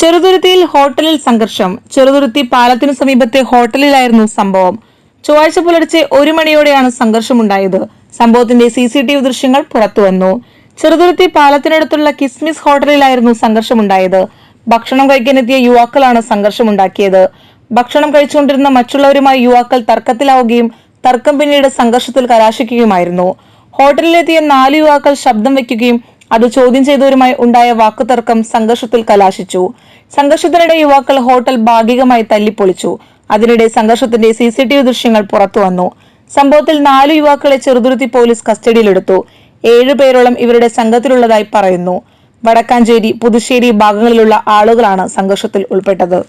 ചെറുതുരുത്തിയിൽ ഹോട്ടലിൽ സംഘർഷം. ചെറുതുരുത്തി പാലത്തിനു സമീപത്തെ ഹോട്ടലിലായിരുന്നു സംഭവം. ചൊവ്വാഴ്ച പുലർച്ചെ ഒരു മണിയോടെയാണ് സംഘർഷമുണ്ടായത്. സംഭവത്തിന്റെ സി സി ടി വി ദൃശ്യങ്ങൾ പുറത്തുവന്നു ചെറുതുരുത്തി പാലത്തിനടുത്തുള്ള കിസ്മിസ് ഹോട്ടലിലായിരുന്നു സംഘർഷമുണ്ടായത്. ഭക്ഷണം കഴിക്കാനെത്തിയ യുവാക്കളാണ് സംഘർഷമുണ്ടാക്കിയത്. ഭക്ഷണം കഴിച്ചുകൊണ്ടിരുന്ന മറ്റുള്ളവരുമായി യുവാക്കൾ തർക്കത്തിലാവുകയും തർക്കം പിന്നീട് സംഘർഷത്തിൽ കലാശിക്കുകയുമായിരുന്നു. ഹോട്ടലിലെത്തിയ നാല് യുവാക്കൾ ശബ്ദം വയ്ക്കുകയും അത് ചോദ്യം ചെയ്തവരുമായി ഉണ്ടായ വാക്കുതർക്കം സംഘർഷത്തിൽ കലാശിച്ചു. സംഘർഷത്തിനിടെ യുവാക്കൾ ഹോട്ടൽ ഭാഗികമായി തല്ലിപ്പൊളിച്ചു. അതിനിടെ സംഘർഷത്തിന്റെ സി സി ടി വി ദൃശ്യങ്ങൾ പുറത്തുവന്നു സംഭവത്തിൽ നാലു യുവാക്കളെ ചെറുതുരുത്തി പോലീസ് കസ്റ്റഡിയിലെടുത്തു. ഏഴുപേരോളം ഇവരുടെ സംഘത്തിലുള്ളതായി പറയുന്നു. വടക്കാഞ്ചേരി പുതുശ്ശേരി ഭാഗങ്ങളിലുള്ള ആളുകളാണ് സംഘർഷത്തിൽ ഉൾപ്പെട്ടത്.